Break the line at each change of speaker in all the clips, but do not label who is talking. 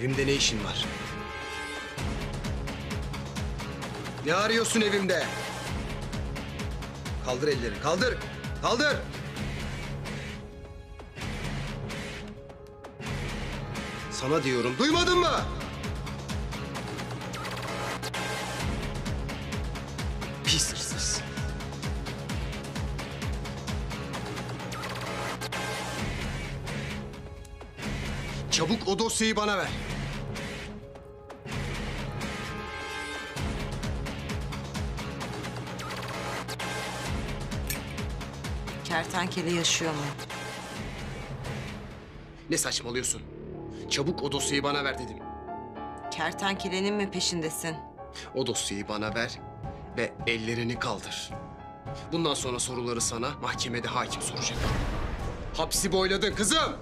Evimde ne işin var? Ne arıyorsun evimde? Kaldır elleri, kaldır! Kaldır! Sana diyorum, duymadın mı? Pis hırsız. Çabuk o dosyayı bana ver.
Kertenkele yaşıyor mu?
Ne saçmalıyorsun? Çabuk o dosyayı bana ver dedim.
Kertenkelenin mi peşindesin?
O dosyayı bana ver ve ellerini kaldır. Bundan sonra soruları sana mahkemede hakim soracak. Hapsi boyladın kızım.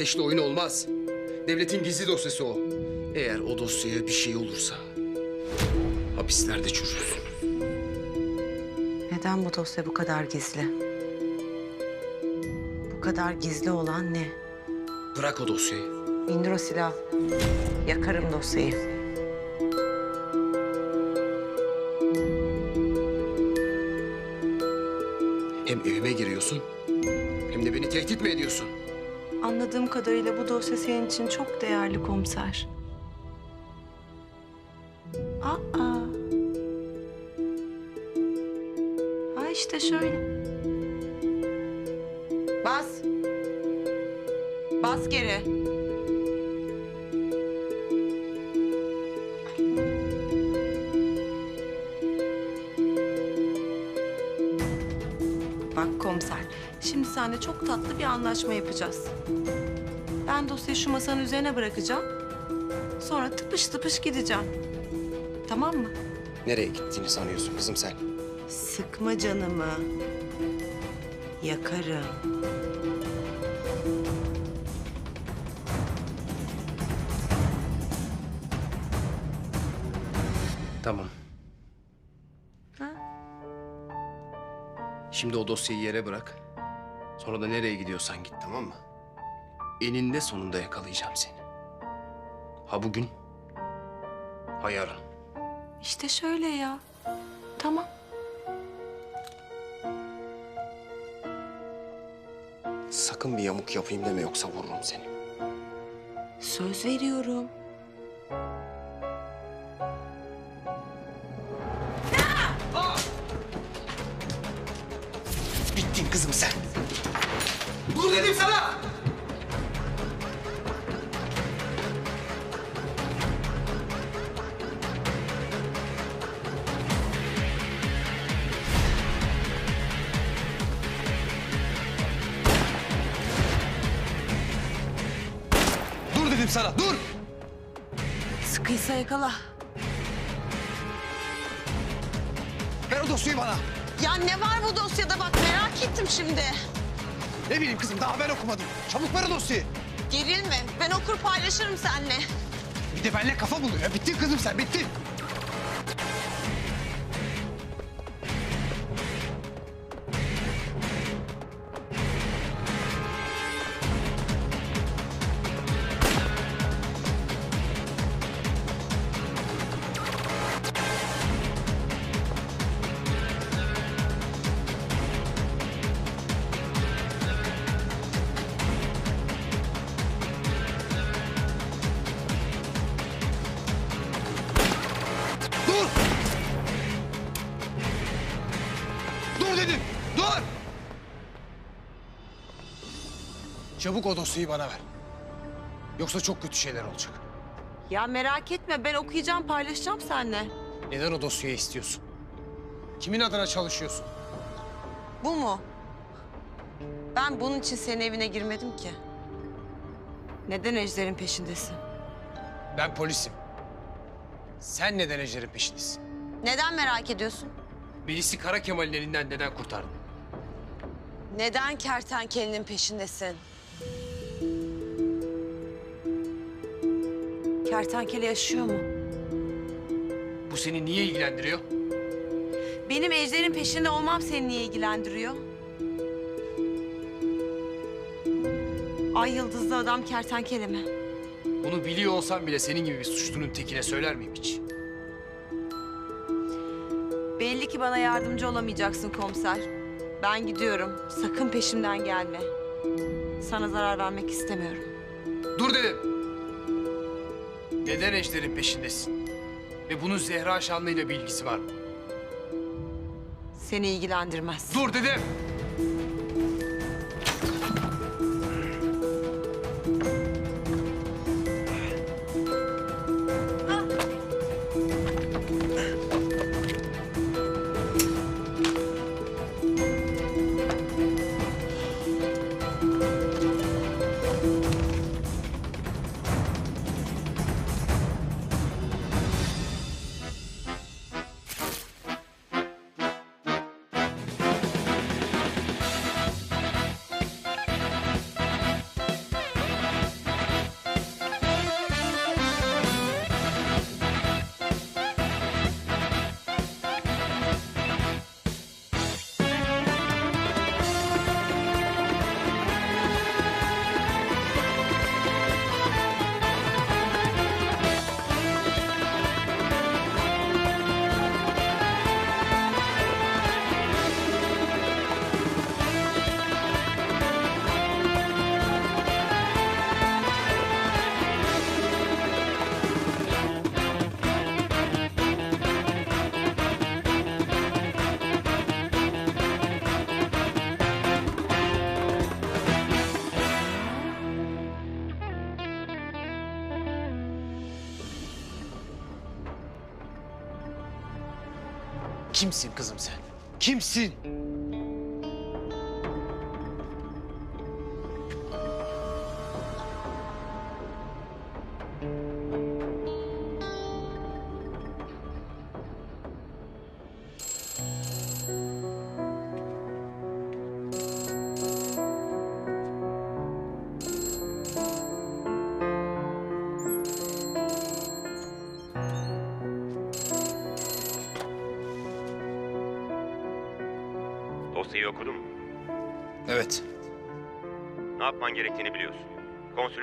Ateşli oyun olmaz. Devletin gizli dosyası o. Eğer o dosyaya bir şey olursa hapislerde çürürsün.
Neden bu dosya bu kadar gizli? Bu kadar gizli olan ne?
Bırak o dosyayı.
İndir o silahı. Yakarım dosyayı.
Hem evime giriyorsun hem de beni tehdit mi ediyorsun?
Anladığım kadarıyla bu dosya senin için çok değerli komiser. Aa. Ha işte şöyle. Bas. Bas geri. Seninle çok tatlı bir anlaşma yapacağız. Ben dosyayı şu masanın üzerine bırakacağım. Sonra tıpış tıpış gideceğim. Tamam mı?
Nereye gittiğini sanıyorsun kızım sen?
Sıkma canımı. Yakarım.
Tamam.
Ha?
Şimdi o dosyayı yere bırak. Sonra da nereye gidiyorsan git tamam mı? Eninde sonunda yakalayacağım seni. Ha bugün, ha yarın.
İşte şöyle ya. Tamam.
Sakın bir yamuk yapayım deme yoksa vururum seni.
Söz veriyorum.
Bittin kızım sen. Dur dedim sana. Dur dedim sana, dur!
Sıkıysa yakala.
Ver o dosyayı bana.
Ya ne var bu dosyada bak merak ettim şimdi.
Ne bileyim kızım, daha ben okumadım. Çabuk ver o dosyayı.
Gerilme. Ben okur paylaşırım seninle.
Bir de benimle kafa buluyor. Bittin kızım sen, bittin. Dedim, dur! Çabuk o dosyayı bana ver. Yoksa çok kötü şeyler olacak.
Ya merak etme ben okuyacağım paylaşacağım seninle.
Neden o dosyayı istiyorsun? Kimin adına çalışıyorsun?
Bu mu? Ben bunun için senin evine girmedim ki. Neden Ejder'in peşindesin?
Ben polisim. Sen neden Ejder'in peşindesin?
Neden merak ediyorsun?
Melis'i Kara Kemal'in elinden neden kurtardın?
Neden kertenkelenin peşindesin? Kertenkele yaşıyor mu?
Bu seni niye ilgilendiriyor?
Benim Ejder'in peşinde olmam seni niye ilgilendiriyor? Ay yıldızlı adam kertenkele mi?
Bunu biliyor olsam bile senin gibi bir suçlunun tekine söyler miyim hiç?
Belli ki bana yardımcı olamayacaksın komiser. Ben gidiyorum. Sakın peşimden gelme. Sana zarar vermek istemiyorum.
Dur dedim. Neden Ejder'in peşindesin? Ve bunun Zehra Şanlı ile bir ilgisi var mı?
Seni ilgilendirmez.
Dur dedim. Kimsin kızım sen? Kimsin?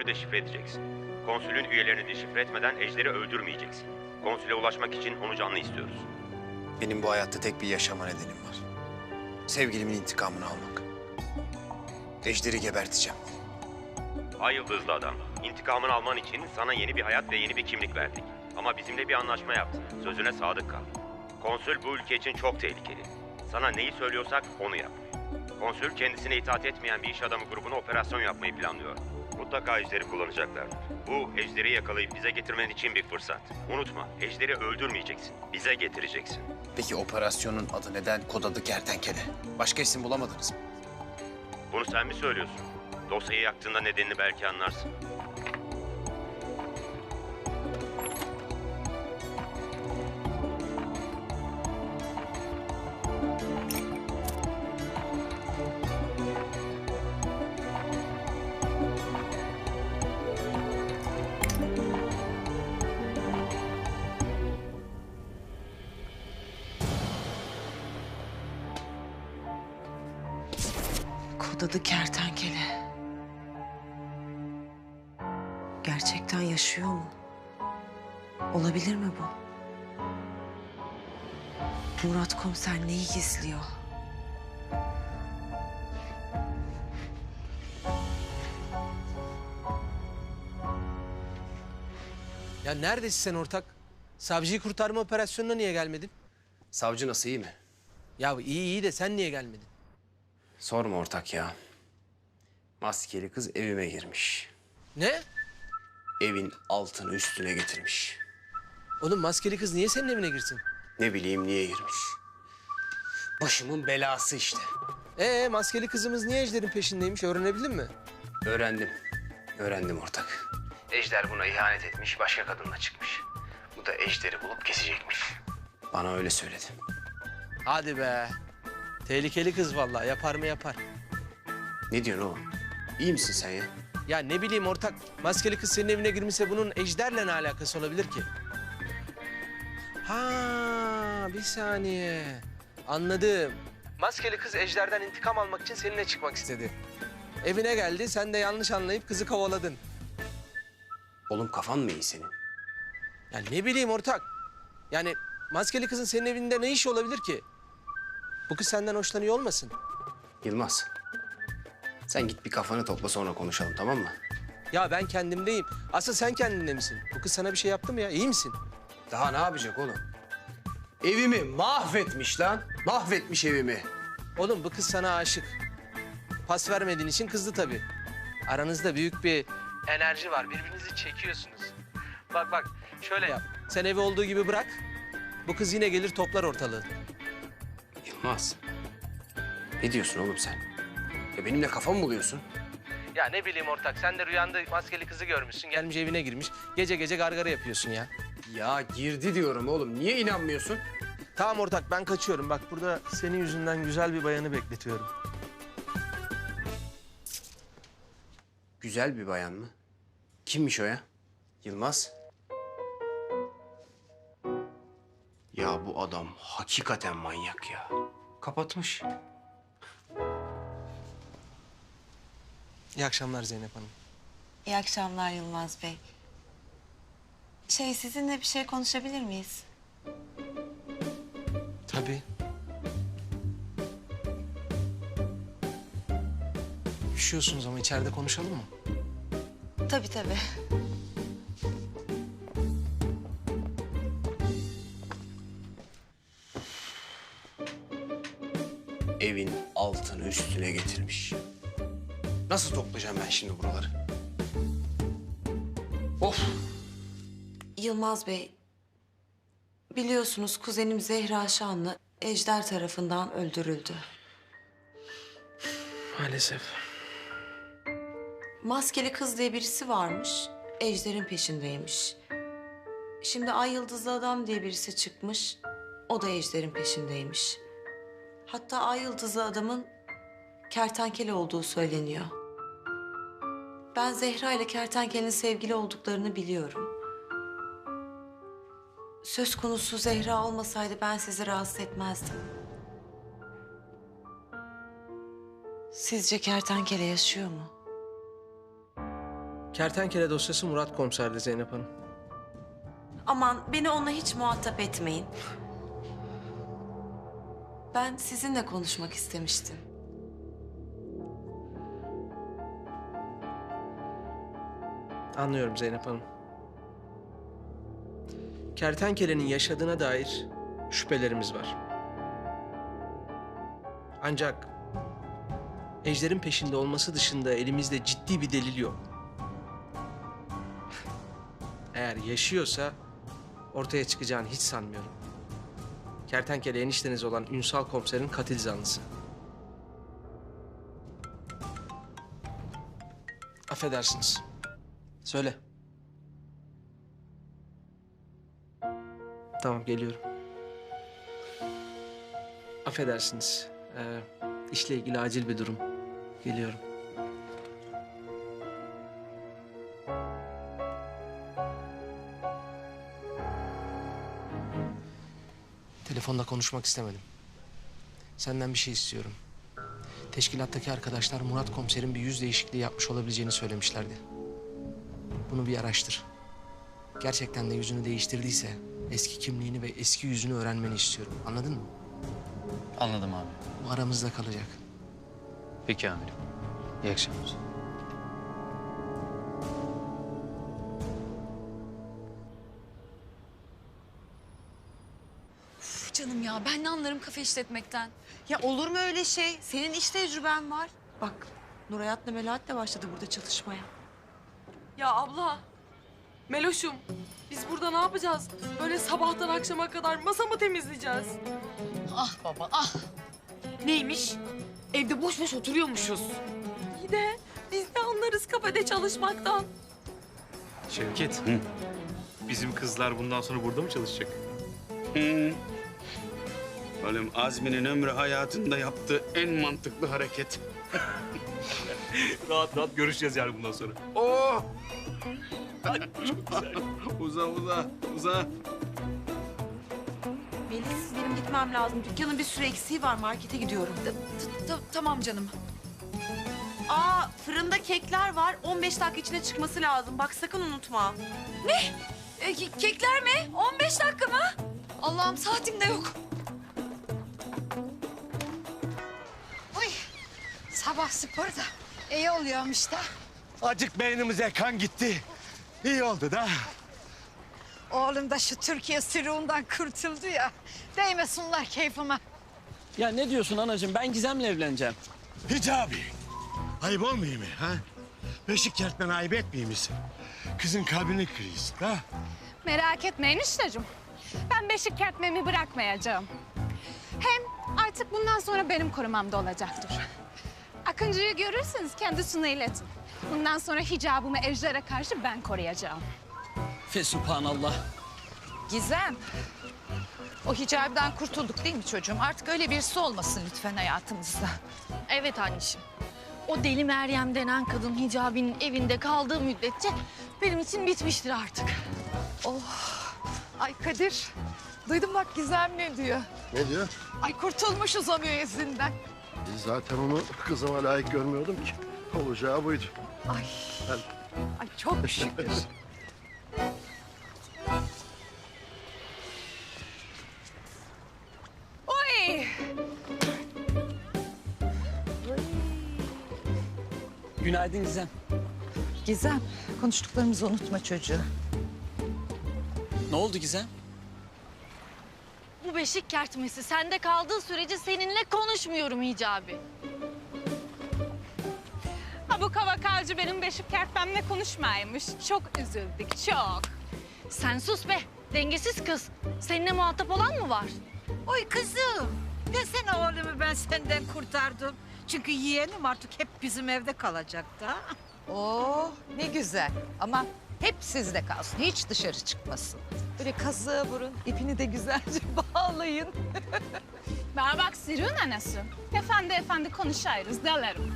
Konsülü deşifre edeceksin. Konsülün üyelerini deşifre etmeden Ejder'i öldürmeyeceksin. Konsüle ulaşmak için onu canlı istiyoruz.
Benim bu hayatta tek bir yaşama nedenim var. Sevgilimin intikamını almak. Ejder'i geberteceğim.
Ay yıldızlı adam. İntikamını alman için sana yeni bir hayat ve yeni bir kimlik verdik. Ama bizimle bir anlaşma yaptın. Sözüne sadık kal. Konsül bu ülke için çok tehlikeli. Sana neyi söylüyorsak onu yap. Konsül kendisine itaat etmeyen bir iş adamı grubuna operasyon yapmayı planlıyor. Mutlaka ejderi kullanacaklardır. Bu ejderi yakalayıp bize getirmen için bir fırsat. Unutma, ejderi öldürmeyeceksin. Bize getireceksin.
Peki operasyonun adı neden kod adı kertenkele? Başka isim bulamadınız mı?
Bunu sen mi söylüyorsun? Dosyayı yaktığında nedenini belki anlarsın.
Kod adı kertenkele. Gerçekten yaşıyor mu? Olabilir mi bu? Murat komiser neyi gizliyor?
Ya neredesin sen ortak? Savcıyı kurtarma operasyonuna niye gelmedin?
Savcı nasıl iyi mi?
Ya iyi iyi de sen niye gelmedin?
Sorma ortak ya. Maskeli kız evime girmiş.
Ne?
Evin altını üstüne getirmiş.
Oğlum maskeli kız niye senin evine girsin?
Ne bileyim niye girmiş. Başımın belası işte.
Ee maskeli kızımız niye Ejder'in peşindeymiş öğrenebildin mi?
Öğrendim. Öğrendim ortak. Ejder buna ihanet etmiş, başka kadınla çıkmış. Bu da Ejder'i bulup kesecekmiş. Bana öyle söyledi.
Hadi be. Tehlikeli kız vallahi yapar mı yapar.
Ne diyorsun oğlum? İyi misin sen ya?
Ya ne bileyim ortak, maskeli kız senin evine girmişse bunun Ejder'le ne alakası olabilir ki? Ha, bir saniye. Anladım. Maskeli kız Ejder'den intikam almak için seninle çıkmak istedi. Evine geldi, sen de yanlış anlayıp kızı kovaladın.
Oğlum kafan mı iyi senin?
Ya ne bileyim ortak. Yani maskeli kızın senin evinde ne işi olabilir ki? Bu kız senden hoşlanıyor olmasın?
Yılmaz. Sen git bir kafanı topla sonra konuşalım tamam mı?
Ya ben kendimdeyim. Asıl sen kendinde misin? Bu kız sana bir şey yaptı mı ya? İyi misin?
Daha ne yapacak oğlum? Evimi mahvetmiş lan. Mahvetmiş evimi.
Oğlum bu kız sana aşık. Pas vermediğin için kızdı tabii. Aranızda büyük bir enerji var. Birbirinizi çekiyorsunuz. Bak bak şöyle yap. Sen evi olduğu gibi bırak. Bu kız yine gelir toplar ortalığı.
Yılmaz. Ne diyorsun oğlum sen? Ya benimle kafa mı buluyorsun?
Ya ne bileyim ortak sen de rüyanda maskeli kızı görmüşsün. Gelmiş evine girmiş. Gece gece gargara yapıyorsun ya.
Ya girdi diyorum oğlum. Niye inanmıyorsun?
Tamam ortak ben kaçıyorum. Bak burada senin yüzünden güzel bir bayanı bekletiyorum.
Güzel bir bayan mı? Kimmiş o ya? Yılmaz. Ya bu adam hakikaten manyak ya. Kapatmış.
İyi akşamlar Zeynep Hanım.
İyi akşamlar Yılmaz Bey. Şey sizinle bir şey konuşabilir miyiz?
Tabii. Üşüyorsunuz ama içeride konuşalım mı?
Tabii tabii.
Altını üstüne getirmiş. Nasıl toplayacağım ben şimdi buraları? Of!
Yılmaz Bey, biliyorsunuz kuzenim Zehra Şanlı Ejder tarafından öldürüldü.
Maalesef.
Maskeli kız diye birisi varmış, Ejder'in peşindeymiş. Şimdi Ay Yıldızlı Adam diye birisi çıkmış, o da Ejder'in peşindeymiş. Hatta Ay Yıldızlı Adam'ın kertenkele olduğu söyleniyor. Ben Zehra ile kertenkelenin sevgili olduklarını biliyorum. Söz konusu Zehra olmasaydı ben sizi rahatsız etmezdim. Sizce kertenkele yaşıyor mu?
Kertenkele dosyası Murat Komiser'di Zeynep Hanım.
Aman beni onunla hiç muhatap etmeyin. Ben sizinle konuşmak istemiştim.
Anlıyorum Zeynep Hanım. Kertenkelenin yaşadığına dair şüphelerimiz var. Ancak Ejder'in peşinde olması dışında elimizde ciddi bir delil yok. Eğer yaşıyorsa ortaya çıkacağını hiç sanmıyorum. Kertenkele enişteniz olan Ünsal komiserin katil zanlısı. Affedersiniz. Söyle. Tamam geliyorum. Affedersiniz. Ee, işle ilgili acil bir durum. Geliyorum. Telefonda konuşmak istemedim. Senden bir şey istiyorum. Teşkilattaki arkadaşlar Murat komiserin bir yüz değişikliği yapmış olabileceğini söylemişlerdi. Bunu bir araştır. Gerçekten de yüzünü değiştirdiyse eski kimliğini ve eski yüzünü öğrenmeni istiyorum. Anladın mı?
Anladım abi.
Bu aramızda kalacak.
Peki amirim. İyi akşamlar.
Canım ya ben ne anlarım kafe işletmekten.
Ya olur mu öyle şey? Senin iş tecrüben var. Bak Nurayat'la Melahat de başladı burada çalışmaya.
Ya abla, Meloş'um biz burada ne yapacağız? Böyle sabahtan akşama kadar masa mı temizleyeceğiz?
Ah baba ah. Neymiş? Evde boş boş oturuyormuşuz.
İyi de biz ne anlarız kafede çalışmaktan?
Şevket. Bizim kızlar bundan sonra burada mı çalışacak?
Oğlum Azmi'nin ömrü hayatında yaptığı en mantıklı hareket.
rahat rahat görüşeceğiz yani bundan sonra.
Oh! uza uza uza.
Melis benim gitmem lazım. Dükkanın bir sürü eksiği var. Markete gidiyorum.
tamam canım.
Aa fırında kekler var. 15 dakika içinde çıkması lazım. Bak sakın unutma.
E, ke- kekler mi? 15 dakika mı? Allah'ım saatim de yok.
Sabah sporu da iyi oluyormuş da.
Acık beynimize kan gitti. İyi oldu da.
Oğlum da şu Türkiye sürüğünden kurtuldu ya. Değmesinler keyfime.
Ya ne diyorsun anacığım? Ben Gizem'le evleneceğim.
Hicabi. Ayıp olmuyor mu ha? Beşik kertmen ayıp etmiyor musun? Kızın kalbini kırıyorsun ha?
Merak etme enişteciğim. Ben beşik kertmemi bırakmayacağım. Hem artık bundan sonra benim korumamda olacaktır. Akıncı'yı görürseniz kendisine iletin. Bundan sonra hicabımı Ejder'e karşı ben koruyacağım.
Fesubhanallah.
Gizem. O hicabdan kurtulduk değil mi çocuğum? Artık öyle birisi olmasın lütfen hayatımızda.
Evet anneciğim. O deli Meryem denen kadın hicabinin evinde kaldığı müddetçe benim için bitmiştir artık.
Ay Kadir. Duydun bak Gizem ne diyor?
Ne diyor?
Ay kurtulmuşuz o müezzinden.
Zaten onu kızıma layık görmüyordum ki. Olacağı buydu.
Ay. Ay çok şükür. Oy!
Günaydın Gizem.
Gizem, konuştuklarımızı unutma çocuğu.
Ne oldu Gizem?
Bu beşik kertmesi sende kaldığı sürece seninle konuşmuyorum hicabi.
Ha bu kavakalcı benim beşik kertmemle konuşmaymış. Çok üzüldük, çok.
Sen sus be, dengesiz kız. Seninle muhatap olan mı var?
Oy kızım, desene oğlumu ben senden kurtardım. Çünkü yeğenim artık hep bizim evde kalacak da. Oo, ne güzel. Ama hep sizde kalsın, hiç dışarı çıkmasın. Böyle kazığı vurun, ipini de güzelce bağlayın. Bana bak Sirün anası. Efendi efendi konuşayız, delerim.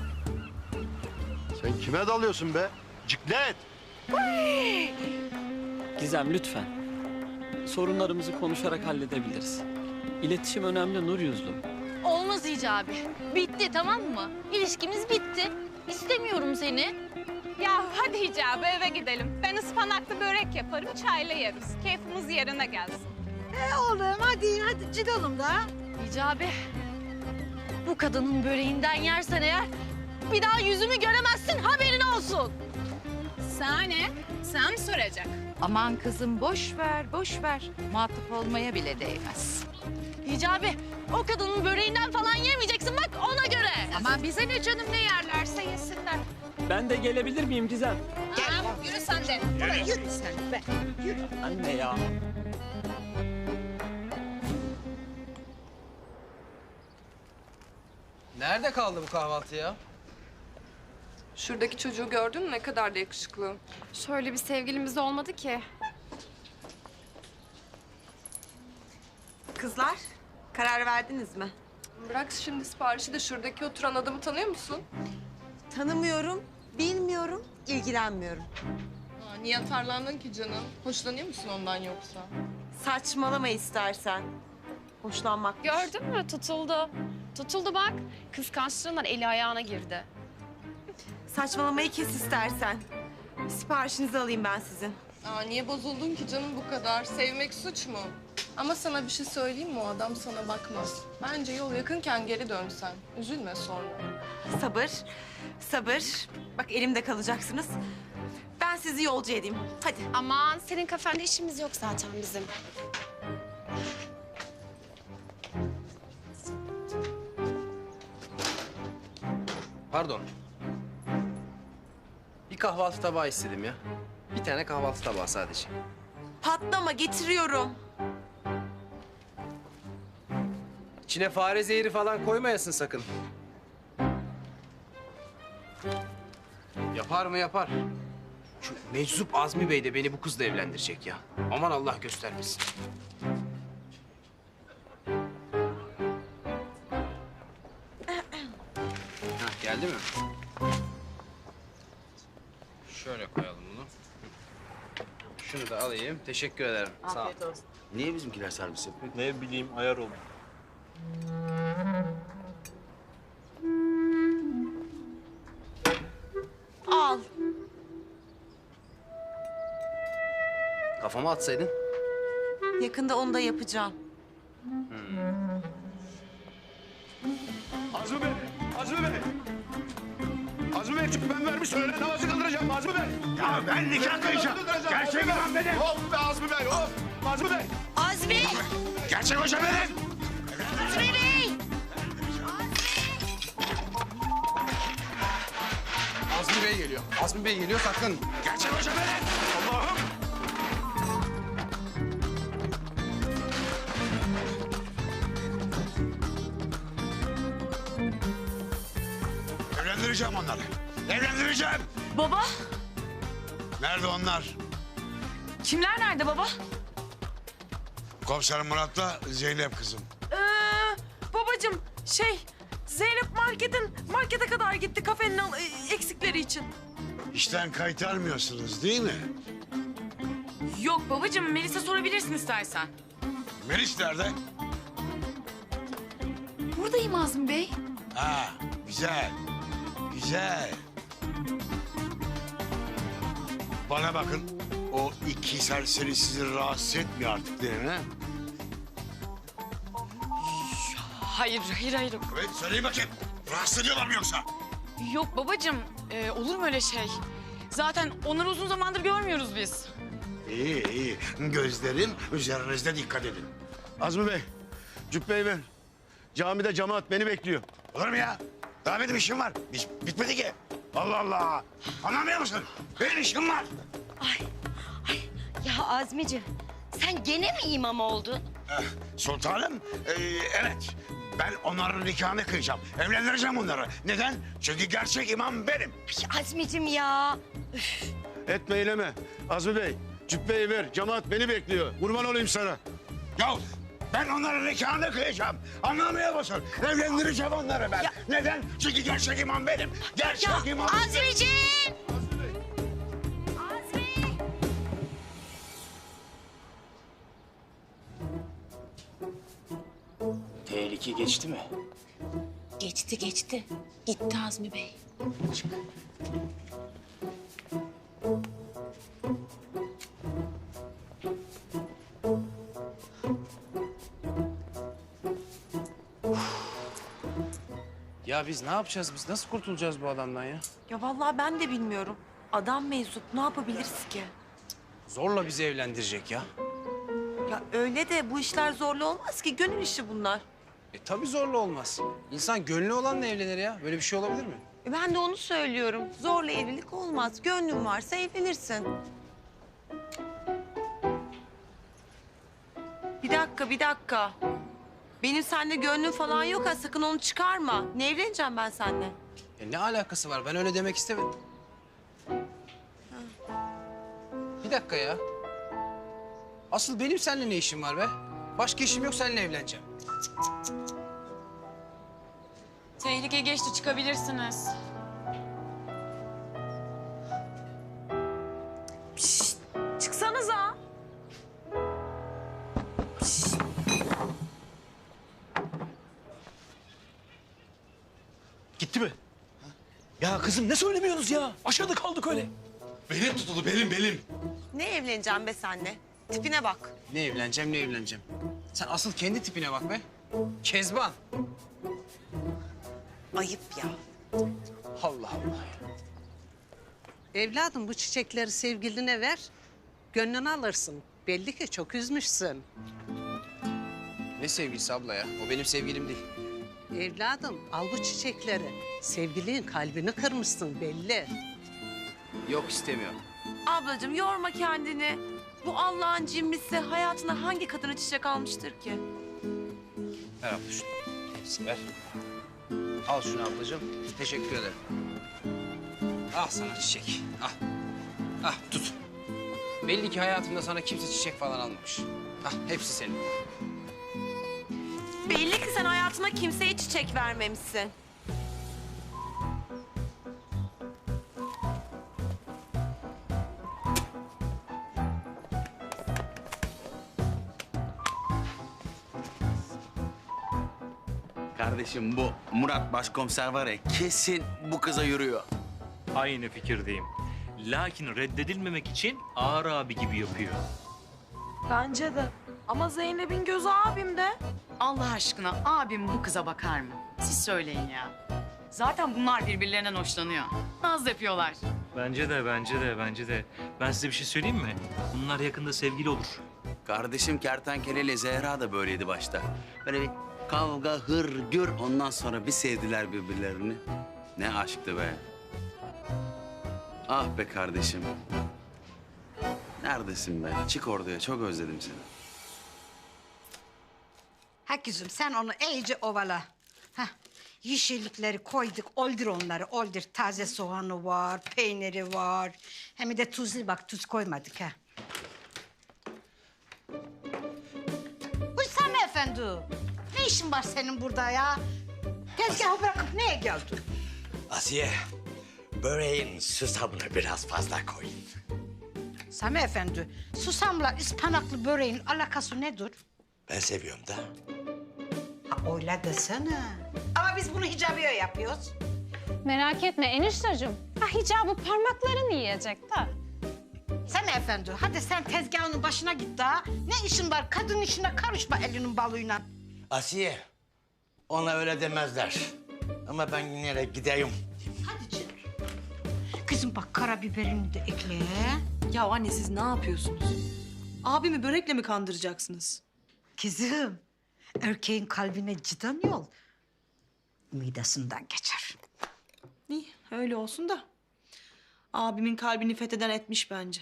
Sen kime dalıyorsun be? Ciklet.
Gizem lütfen. Sorunlarımızı konuşarak halledebiliriz. İletişim önemli Nur Yüzlüm.
Olmaz hicabi. Bitti tamam mı? İlişkimiz bitti. İstemiyorum seni.
Ya hadi hicabı eve gidelim. Ben ıspanaklı börek yaparım, çayla yeriz. Keyfimiz yerine gelsin. E oğlum hadi, hadi cidalım da.
Hicabi. Bu kadının böreğinden yersen eğer bir daha yüzümü göremezsin haberin olsun.
Sana ne? Sen soracak. Aman kızım boş ver, boş ver. Muhatap olmaya bile değmez.
Hicabi o kadının böreğinden falan yemeyeceksin bak ona göre.
Aman bize ne canım ne yerlerse yesinler.
Ben de gelebilir miyim Gizem?
Gel, yürü sen de. Yürü, yürü sen be.
Anne ya.
Nerede kaldı bu kahvaltı ya?
Şuradaki çocuğu gördün mü? Ne kadar da yakışıklı.
Şöyle bir sevgilimiz olmadı ki.
Kızlar karar verdiniz mi?
Bırak şimdi siparişi de şuradaki oturan adamı tanıyor musun?
Tanımıyorum, bilmiyorum, ilgilenmiyorum.
Aa, niye atarlandın ki canım? Hoşlanıyor musun ondan yoksa?
Saçmalama istersen. Hoşlanmak.
Gördün mü? Tutuldu. Tutuldu bak. Kıskançlığından eli ayağına girdi.
Saçmalamayı kes istersen. Siparişinizi alayım ben sizin.
Aa, niye bozuldun ki canım bu kadar? Sevmek suç mu? Ama sana bir şey söyleyeyim mi? O adam sana bakmaz. Bence yol yakınken geri dönsen. Üzülme sonra.
Sabır, sabır. Bak elimde kalacaksınız. Ben sizi yolcu edeyim. Hadi.
Aman senin kafende işimiz yok zaten bizim.
Pardon. Bir kahvaltı tabağı istedim ya. Bir tane kahvaltı tabağı sadece.
Patlama getiriyorum.
İçine fare zehri falan koymayasın sakın. Yapar mı yapar. Şu meczup Azmi Bey de beni bu kızla evlendirecek ya. Aman Allah göstermesin. Hah, Geldi mi? Şöyle koyalım bunu. Şunu da alayım. Teşekkür ederim. Sağ ol.
olsun.
Niye bizimkiler servis yapıyor?
Ne bileyim ayar oldu.
Kafama atsaydın.
Yakında onu da yapacağım.
Azmi Bey! Azmi Bey! Azmi Bey çünkü ben vermiş öyle namazı kıldıracağım Azmi Bey. Ya ben nikah kıyacağım. Gerçek imam benim. Hop be Azmi Bey hop. Azmi Bey.
Azmi!
Gerçek hoca benim.
Azmi Bey!
Azmi Bey geliyor. Azmi Bey geliyor sakın.
Gerçek hoca benim. Evlendireceğim onları. Evlendireceğim.
Baba,
Nerede onlar?
kimler nerede baba?
Komiser Murat'la Zeynep kızım.
Ee, babacığım şey Zeynep marketin markete kadar gitti kafenin al- e, eksikleri için.
İşten kaytarmıyorsunuz değil mi?
Yok babacığım Melis'e sorabilirsin istersen.
Melis nerede?
Buradayım Azmi Bey.
Ha, güzel. Güzel. Bana bakın. O iki serseri sizi rahatsız etmiyor artık değil mi?
Hayır hayır hayır.
Evet, söyleyin bakayım. Rahatsız ediyorlar mı yoksa?
Yok babacığım e, olur mu öyle şey? Zaten onları uzun zamandır görmüyoruz biz.
İyi, iyi. Gözlerim üzerinizde dikkat edin. Azmi Bey, cübbeyi ver. Camide cemaat beni bekliyor. Olur mu ya? Daha benim işim var. Hiç bitmedi ki. Allah Allah. Anlamıyor musun? Benim işim var.
Ya Azmi'ciğim sen gene mi imam oldun?
Eh, Sultanım, ee, evet. Ben onların nikahını kıyacağım. Evlendireceğim onları. Neden? Çünkü gerçek imam benim.
Ay Azmi'cim ya.
Etme eyleme. Azmi Bey, cübbeyi ver. Cemaat beni bekliyor. Kurban olayım sana. Ya ben onların nikahını kıyacağım. Anlamıyor musun? Evlendireceğim onları ben. Neden? Çünkü gerçek imam benim. Gerçek imam benim.
Azmi'ciğim.
Tehlike geçti mi?
Geçti geçti. Gitti Azmi Bey.
Ya biz ne yapacağız? Biz nasıl kurtulacağız bu adamdan ya?
Ya vallahi ben de bilmiyorum. Adam meczup ne yapabiliriz ki?
Zorla bizi evlendirecek ya.
Ya öyle de bu işler zorlu olmaz ki. Gönül işi bunlar.
E tabii zorla olmaz. İnsan gönlü olanla evlenir ya. Böyle bir şey olabilir mi?
E ben de onu söylüyorum. Zorla evlilik olmaz. Gönlün varsa evlenirsin. Bir dakika, bir dakika. Benim seninle gönlüm falan yok ha. Sakın onu çıkarma. Ne evleneceğim ben seninle?
Ya ne alakası var? Ben öyle demek istemedim. Bir dakika ya. Asıl benim seninle ne işim var be? Başka işim yok seninle evleneceğim.
Tehlike geçti çıkabilirsiniz.
Kızım ne söylemiyorsunuz ya? Aşağıda kaldık öyle.
Benim tutuldu, benim, benim.
Ne evleneceğim be seninle? Tipine bak.
Ne evleneceğim ne evleneceğim. Sen asıl kendi tipine bak be. Kezban.
Ayıp ya.
Allah Allah.
Evladım bu çiçekleri sevgiline ver. Gönlünü alırsın. Belli ki çok üzmüşsün.
Ne sevgilisi abla ya? O benim sevgilim değil.
Evladım al bu çiçekleri. Sevgilinin kalbini kırmışsın belli.
Yok istemiyor.
Ablacığım yorma kendini. Bu Allah'ın cimmisi hayatına hangi kadına çiçek almıştır ki?
Ver abla şunu. Hepsi ver. Al şunu ablacığım. Teşekkür ederim. Ah sana çiçek. Ah. Ah tut. Belli ki hayatında sana kimse çiçek falan almamış. Ah hepsi senin.
Belli ki sen hayatına kimseye çiçek vermemişsin.
Kardeşim bu Murat başkomiser var ya kesin bu kıza yürüyor.
Aynı fikirdeyim. Lakin reddedilmemek için Ağar abi gibi yapıyor.
Bence de. Ama Zeynep'in gözü abimde.
Allah aşkına abim bu kıza bakar mı? Siz söyleyin ya. Zaten bunlar birbirlerinden hoşlanıyor. Naz yapıyorlar.
Bence de, bence de, bence de. Ben size bir şey söyleyeyim mi? Bunlar yakında sevgili olur.
Kardeşim Kertenkele ile Zehra da böyleydi başta. Böyle bir kavga, hır, gür ondan sonra bir sevdiler birbirlerini. Ne aşktı be. Ah be kardeşim. Neredesin be? Çık oraya çok özledim seni.
Ha kızım sen onu iyice ovala. Hah. Yeşillikleri koyduk, oldur onları, oldur. Taze soğanı var, peyniri var. Hem de tuzlu bak, tuz koymadık ha. Hüsam efendi, ne işin var senin burada ya? Tezgahı bırakıp neye geldin?
Asiye, böreğin susamını biraz fazla koyun.
Sami efendi, susamla ıspanaklı böreğin alakası nedir?
Ben seviyorum da.
Öyle desene. Ama biz bunu hicabiye yapıyoruz.
Merak etme eniştacığım. Ha hicabı parmaklarını yiyecek de.
Sami efendi, hadi sen tezgahının başına git daha. Ne işin var? Kadın işine karışma elinin balıyla.
Asiye, ona öyle demezler. Ama ben yine de gideyim.
Kızım bak karabiberini de ekle.
Ya anne siz ne yapıyorsunuz? Abimi börekle mi kandıracaksınız?
Kızım, erkeğin kalbine cidden yol. Midesinden geçer.
İyi öyle olsun da. Abimin kalbini fetheden etmiş bence.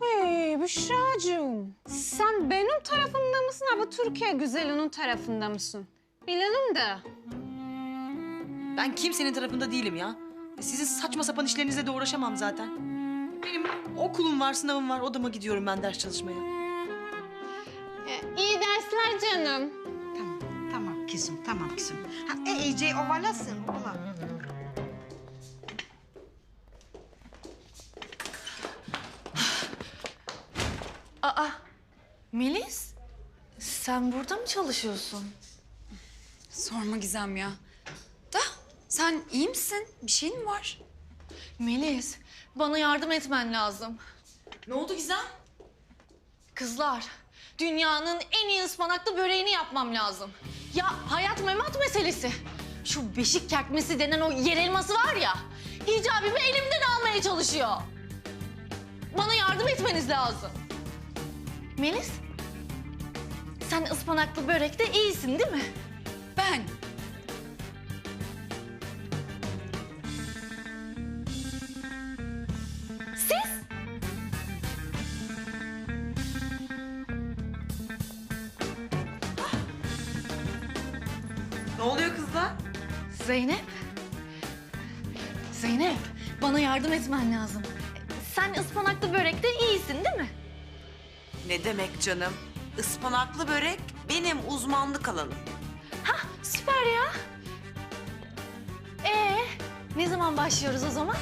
Hey Büşra'cığım. Sen benim tarafımda mısın ama Türkiye güzelinin tarafında mısın? Bilelim de.
Ben kimsenin tarafında değilim ya. Sizin saçma sapan işlerinizle de uğraşamam zaten. Benim okulum var, sınavım var. Odama gidiyorum ben ders çalışmaya.
İyi dersler canım.
Tamam, tamam kızım, tamam kızım. Ha, e, iyice ovalasın, ovala.
Aa, Melis, sen burada mı çalışıyorsun?
Sorma Gizem ya. Da sen iyi misin? Bir şeyin mi var?
Melis, bana yardım etmen lazım.
Ne oldu Gizem?
Kızlar, dünyanın en iyi ıspanaklı böreğini yapmam lazım. Ya hayat memat meselesi. Şu beşik kertmesi denen o yer elması var ya, hicabimi elimden almaya çalışıyor. Bana yardım etmeniz lazım. Melis, sen ıspanaklı börekte iyisin değil mi?
Ben.
Zeynep. Zeynep, bana yardım etmen lazım. Sen ıspanaklı börekte iyisin değil mi?
Ne demek canım? Ispanaklı börek benim uzmanlık alanım.
Hah, süper ya. Ee, ne zaman başlıyoruz o zaman?